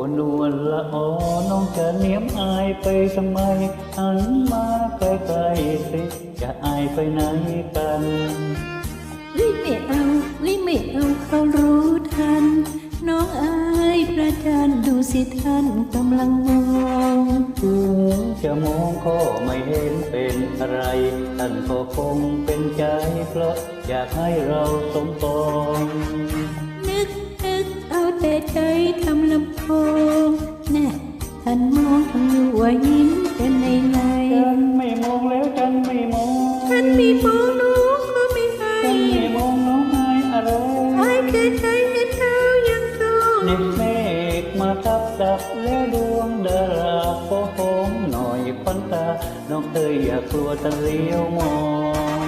โหนแลอน้องจะเนียมอายไปทำไมหันมาใกล้ๆสิจะอายไปไหนกันลิไม่เอาลิไม่เอาเขารู้ทัน น้องอายประจันดูสิท่านกำลังมองถึงจะมองก็ไม่เห็นเป็นอะไรท่านก็คงเป็นใจเพราะอยากให้เราสมปอง เอาแต่ใจทำลำโพงแน่ท่านมองทำอยู่ว่ายิ้มเป็นในในฉันไม่มองแล้วฉันไม่มองท่านมีมองน้องก็ไม่ให้ฉันไม่มองน้องอายอะไรอายแค่ใจเห็นเท้ายังตรงเน็บเมฆมาทับดับแล้วดวงดาราโค้งหน่อยควันตา น้องเอ้ยอย่ากลัวตะเลี้ยวมอง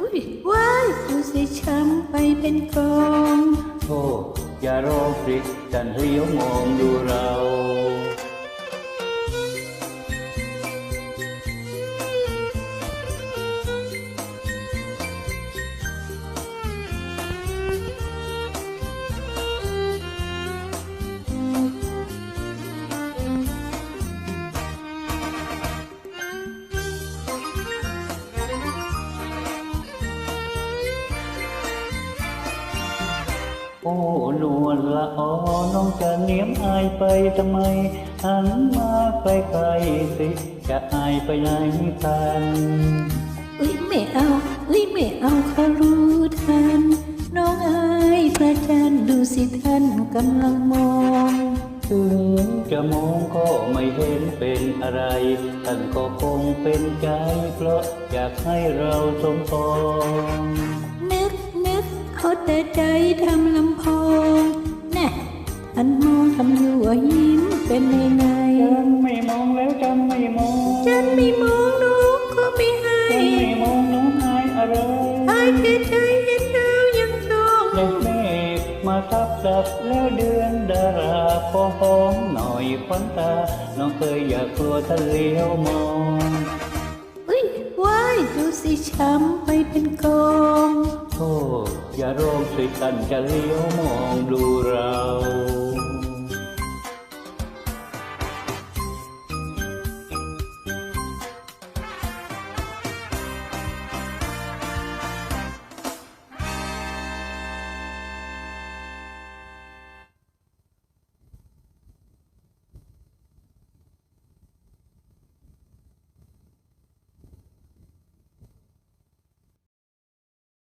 อุ้ยว้ายดูสิช้ำไปเป็นกองโอ้ อย่าร้องพริกกันเลี้ยวมองดูเรา โอ้นวลละออน้องจะเนียมอายไปทำไมหันมาใกล้ๆสิจะอายไปไหนกันอุ้ยไม่เอาอุ้ยไม่เอาเขารู้ทัน น้องอายประจันดูสิท่านกำลังมองถึงจะมองก็ไม่เห็นเป็นอะไร ท่านก็คงเป็นใจ เพราะอยากให้เราสมปองนึก กเอาแต่ใจทำลำโพงแน่ท่านมองทำอยู่ว่ายิ้มเป็นในในฉันไม่มองแล้วฉันไม่มองฉันไม่มองน้องก็ไม่ให้ฉันไม่มองน้องอายอะไรอายแค่ใจเห็นดาวยังตรงเด็กเมฆมาทับดับแล้วเดือนดาราพอหอมหน่อยควันตา น้องเคยอยากกลัวทะเลี้ยวมองอุ้ยว้ายดูสิช้ำไปเป็นกอง โอ้อย่าร้องสิกันจะเลี้ยวมองดูเรา